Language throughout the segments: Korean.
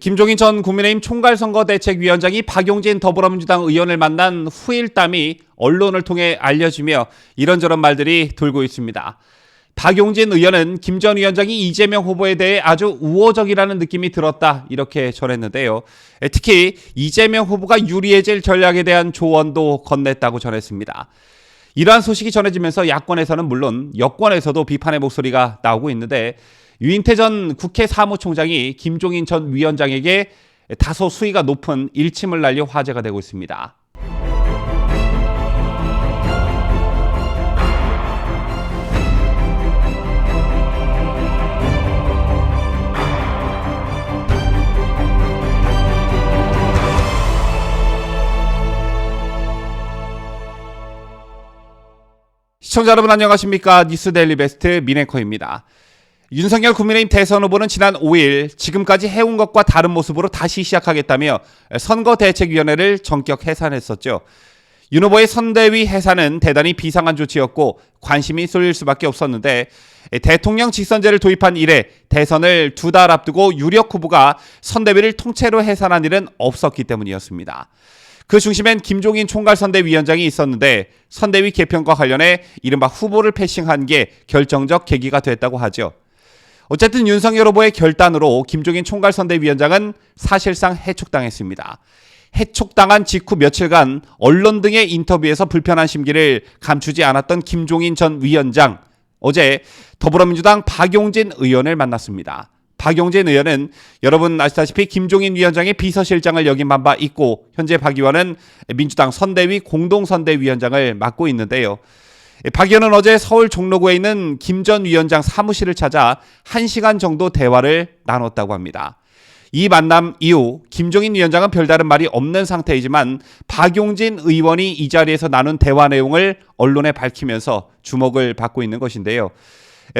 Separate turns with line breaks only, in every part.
김종인 전 국민의힘 총괄선거대책위원장이 박용진 더불어민주당 의원을 만난 후일담이 언론을 통해 알려지며 이런저런 말들이 돌고 있습니다. 박용진 의원은 김 전 위원장이 이재명 후보에 대해 아주 우호적이라는 느낌이 들었다 이렇게 전했는데요. 특히 이재명 후보가 유리해질 전략에 대한 조언도 건넸다고 전했습니다. 이러한 소식이 전해지면서 야권에서는 물론 여권에서도 비판의 목소리가 나오고 있는데 유인태 전 국회 사무총장이 김종인 전 위원장에게 다소 수위가 높은 일침을 날려 화제가 되고 있습니다. 시청자 여러분 안녕하십니까 뉴스데일리 베스트 미네커입니다. 윤석열 국민의힘 대선 후보는 지난 5일 지금까지 해온 것과 다른 모습으로 다시 시작하겠다며 선거대책위원회를 전격 해산했었죠. 윤 후보의 선대위 해산은 대단히 비상한 조치였고 관심이 쏠릴 수밖에 없었는데 대통령 직선제를 도입한 이래 대선을 두 달 앞두고 유력 후보가 선대위를 통째로 해산한 일은 없었기 때문이었습니다. 그 중심엔 김종인 총괄선대위원장이 있었는데 선대위 개편과 관련해 이른바 후보를 패싱한 게 결정적 계기가 됐다고 하죠. 어쨌든 윤석열 후보의 결단으로 김종인 총괄선대위원장은 사실상 해촉당했습니다. 해촉당한 직후 며칠간 언론 등의 인터뷰에서 불편한 심기를 감추지 않았던 김종인 전 위원장 어제 더불어민주당 박용진 의원을 만났습니다. 박용진 의원은 여러분 아시다시피 김종인 위원장의 비서실장을 역임한 바 있고 현재 박 의원은 민주당 선대위 공동선대위원장을 맡고 있는데요. 박 의원은 어제 서울 종로구에 있는 김 전 위원장 사무실을 찾아 1시간 정도 대화를 나눴다고 합니다. 이 만남 이후 김종인 위원장은 별다른 말이 없는 상태이지만 박용진 의원이 이 자리에서 나눈 대화 내용을 언론에 밝히면서 주목을 받고 있는 것인데요.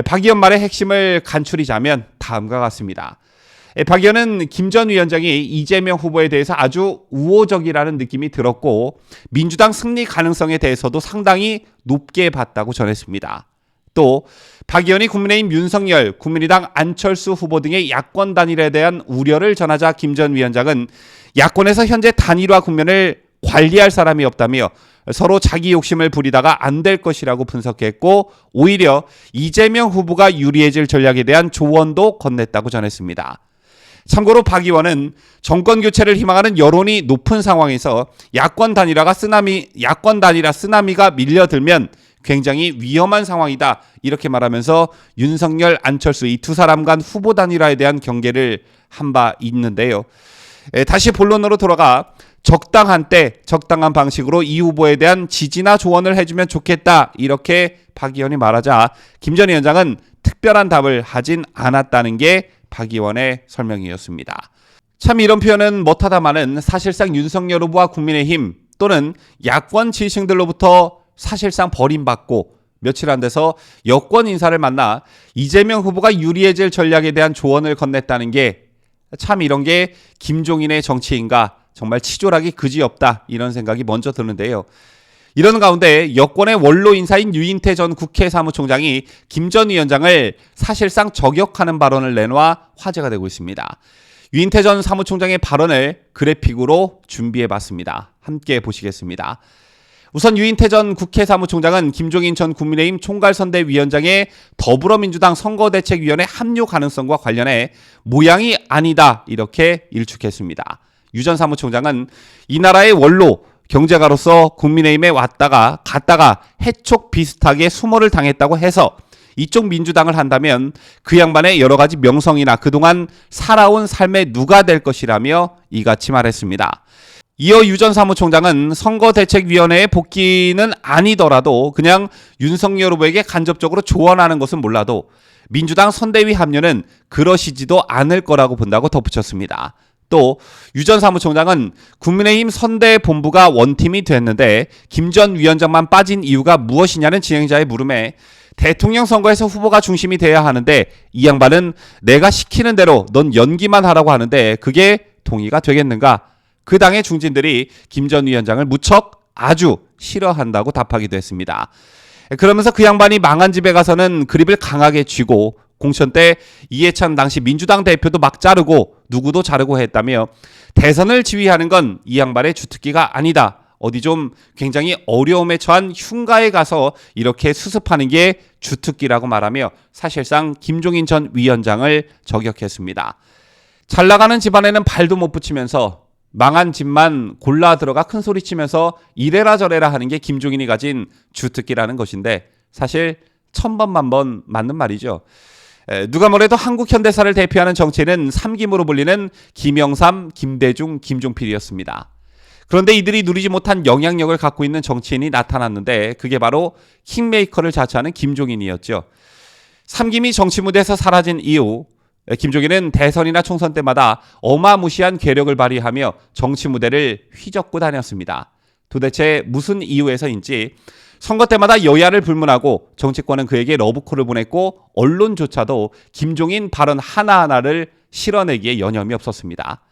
박 의원 말의 핵심을 간추리자면 다음과 같습니다. 박 의원은 김 전 위원장이 이재명 후보에 대해서 아주 우호적이라는 느낌이 들었고 민주당 승리 가능성에 대해서도 상당히 높게 봤다고 전했습니다. 또 박 의원이 국민의힘 윤석열, 국민의당 안철수 후보 등의 야권 단일에 대한 우려를 전하자 김 전 위원장은 야권에서 현재 단일화 국면을 관리할 사람이 없다며 서로 자기 욕심을 부리다가 안 될 것이라고 분석했고 오히려 이재명 후보가 유리해질 전략에 대한 조언도 건넸다고 전했습니다. 참고로 박 의원은 정권 교체를 희망하는 여론이 높은 상황에서 야권 단일화가 쓰나미 야권 단일화 쓰나미가 밀려들면 굉장히 위험한 상황이다 이렇게 말하면서 윤석열 안철수 이 두 사람 간 후보 단일화에 대한 경계를 한 바 있는데요. 에, 다시 본론으로 돌아가 적당한 때 적당한 방식으로 이 후보에 대한 지지나 조언을 해주면 좋겠다 이렇게 박 의원이 말하자 김 전 위원장은 특별한 답을 하진 않았다는 게 박 의원의 설명이었습니다. 참 이런 표현은 못하다마는 사실상 윤석열 후보와 국민의힘 또는 야권 지지층들로부터 사실상 버림받고 며칠 안 돼서 여권 인사를 만나 이재명 후보가 유리해질 전략에 대한 조언을 건넸다는 게 참 이런 게 김종인의 정치인가 정말 치졸하기 그지없다 이런 생각이 먼저 드는데요. 이런 가운데 여권의 원로 인사인 유인태 전 국회 사무총장이 김 전 위원장을 사실상 저격하는 발언을 내놓아 화제가 되고 있습니다. 유인태 전 사무총장의 발언을 그래픽으로 준비해 봤습니다. 함께 보시겠습니다. 우선 유인태 전 국회 사무총장은 김종인 전 국민의힘 총괄선대위원장의 더불어민주당 선거대책위원회 합류 가능성과 관련해 모양이 아니다 이렇게 일축했습니다. 유 전 사무총장은 이 나라의 원로 경제가로서 국민의힘에 왔다가 갔다가 해촉 비슷하게 수모를 당했다고 해서 이쪽 민주당을 한다면 그 양반의 여러 가지 명성이나 그동안 살아온 삶에 누가 될 것이라며 이같이 말했습니다. 이어 유 전 사무총장은 선거대책위원회에 복귀는 아니더라도 그냥 윤석열 후보에게 간접적으로 조언하는 것은 몰라도 민주당 선대위 합류는 그러시지도 않을 거라고 본다고 덧붙였습니다. 또 유 전 사무총장은 국민의힘 선대 본부가 원팀이 됐는데 김 전 위원장만 빠진 이유가 무엇이냐는 진행자의 물음에 대통령 선거에서 후보가 중심이 돼야 하는데 이 양반은 내가 시키는 대로 넌 연기만 하라고 하는데 그게 동의가 되겠는가? 그 당의 중진들이 김 전 위원장을 무척 아주 싫어한다고 답하기도 했습니다. 그러면서 그 양반이 망한 집에 가서는 그립을 강하게 쥐고 공천 때 이해찬 당시 민주당 대표도 막 자르고 누구도 자르고 했다며 대선을 지휘하는 건 이 양반의 주특기가 아니다. 어디 좀 굉장히 어려움에 처한 흉가에 가서 이렇게 수습하는 게 주특기라고 말하며 사실상 김종인 전 위원장을 저격했습니다. 잘 나가는 집안에는 발도 못 붙이면서 망한 집만 골라 들어가 큰 소리 치면서 이래라 저래라 하는 게 김종인이 가진 주특기라는 것인데 사실 천번만번 맞는 말이죠. 에, 누가 뭐래도 한국 현대사를 대표하는 정치인은 삼김으로 불리는 김영삼, 김대중, 김종필이었습니다. 그런데 이들이 누리지 못한 영향력을 갖고 있는 정치인이 나타났는데 그게 바로 킹메이커를 자처하는 김종인이었죠. 삼김이 정치 무대에서 사라진 이후 김종인은 대선이나 총선 때마다 어마무시한 괴력을 발휘하며 정치 무대를 휘젓고 다녔습니다. 도대체 무슨 이유에서인지 선거 때마다 여야를 불문하고 정치권은 그에게 러브콜을 보냈고 언론조차도 김종인 발언 하나하나를 실어내기에 여념이 없었습니다.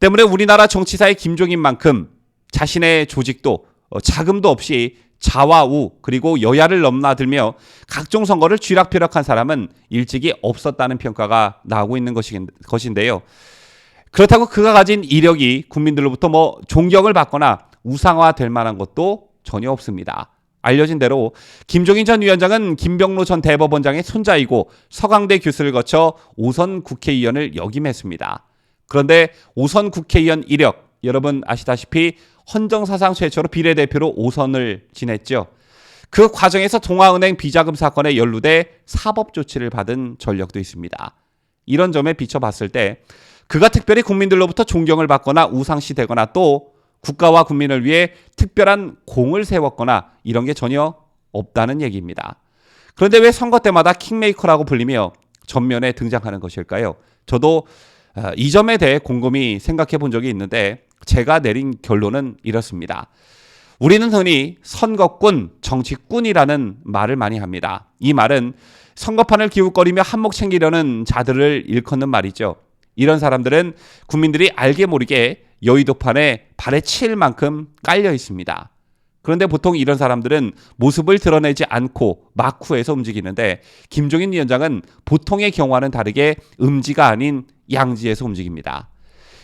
때문에 우리나라 정치사의 김종인만큼 자신의 조직도 어, 자금도 없이 좌와우 그리고 여야를 넘나들며 각종 선거를 쥐락펴락한 사람은 일찍이 없었다는 평가가 나오고 있는 것인데요. 그렇다고 그가 가진 이력이 국민들로부터 뭐 존경을 받거나 우상화될 만한 것도 전혀 없습니다. 알려진 대로 김종인 전 위원장은 김병로 전 대법원장의 손자이고 서강대 교수를 거쳐 오선 국회의원을 역임했습니다. 그런데 오선 국회의원 이력 여러분 아시다시피 헌정사상 최초로 비례대표로 오선을 지냈죠. 그 과정에서 동아은행 비자금 사건에 연루돼 사법 조치를 받은 전력도 있습니다. 이런 점에 비춰봤을 때 그가 특별히 국민들로부터 존경을 받거나 우상시 되거나 또 국가와 국민을 위해 특별한 공을 세웠거나 이런 게 전혀 없다는 얘기입니다. 그런데 왜 선거 때마다 킹메이커라고 불리며 전면에 등장하는 것일까요? 저도 어, 이 점에 대해 곰곰이 생각해 본 적이 있는데 제가 내린 결론은 이렇습니다. 우리는 흔히 선거꾼, 정치꾼이라는 말을 많이 합니다. 이 말은 선거판을 기웃거리며 한몫 챙기려는 자들을 일컫는 말이죠. 이런 사람들은 국민들이 알게 모르게 여의도판에 발에 치일 만큼 깔려 있습니다. 그런데 보통 이런 사람들은 모습을 드러내지 않고 마쿠에서 움직이는데 김종인 위원장은 보통의 경우와는 다르게 음지가 아닌 양지에서 움직입니다.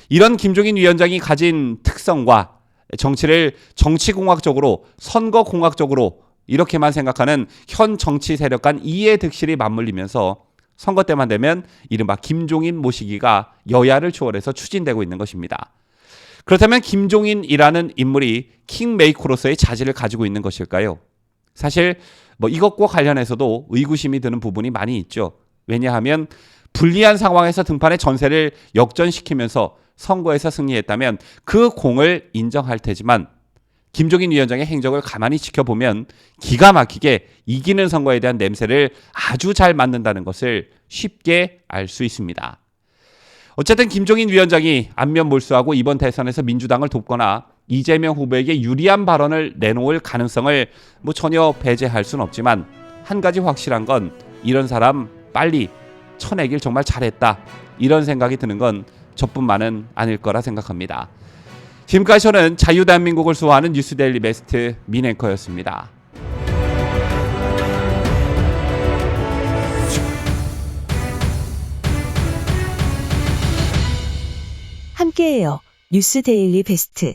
이런 김종인 위원장이 가진 특성과 정치를 정치공학적으로 선거공학적으로 이렇게만 생각하는 현 정치 세력 간 이해 득실이 맞물리면서 선거 때만 되면 이른바 김종인 모시기가 여야를 초월해서 추진되고 있는 것입니다. 그렇다면 김종인이라는 인물이 킹메이커로서의 자질을 가지고 있는 것일까요? 사실 뭐 이것과 관련해서도 의구심이 드는 부분이 많이 있죠. 왜냐하면 불리한 상황에서 등판의 전세를 역전시키면서 선거에서 승리했다면 그 공을 인정할 테지만 김종인 위원장의 행적을 가만히 지켜보면 기가 막히게 이기는 선거에 대한 냄새를 아주 잘 맡는다는 것을 쉽게 알 수 있습니다. 어쨌든 김종인 위원장이 안면 몰수하고 이번 대선에서 민주당을 돕거나 이재명 후보에게 유리한 발언을 내놓을 가능성을 뭐 전혀 배제할 수는 없지만 한 가지 확실한 건 이런 사람 빨리 쳐내길 정말 잘했다 이런 생각이 드는 건 저뿐만은 아닐 거라 생각합니다. 지금까지 저는 자유대한민국을 수호하는 뉴스데일리 베스트 민앵커였습니다.
함께해요. 뉴스 데일리 베스트.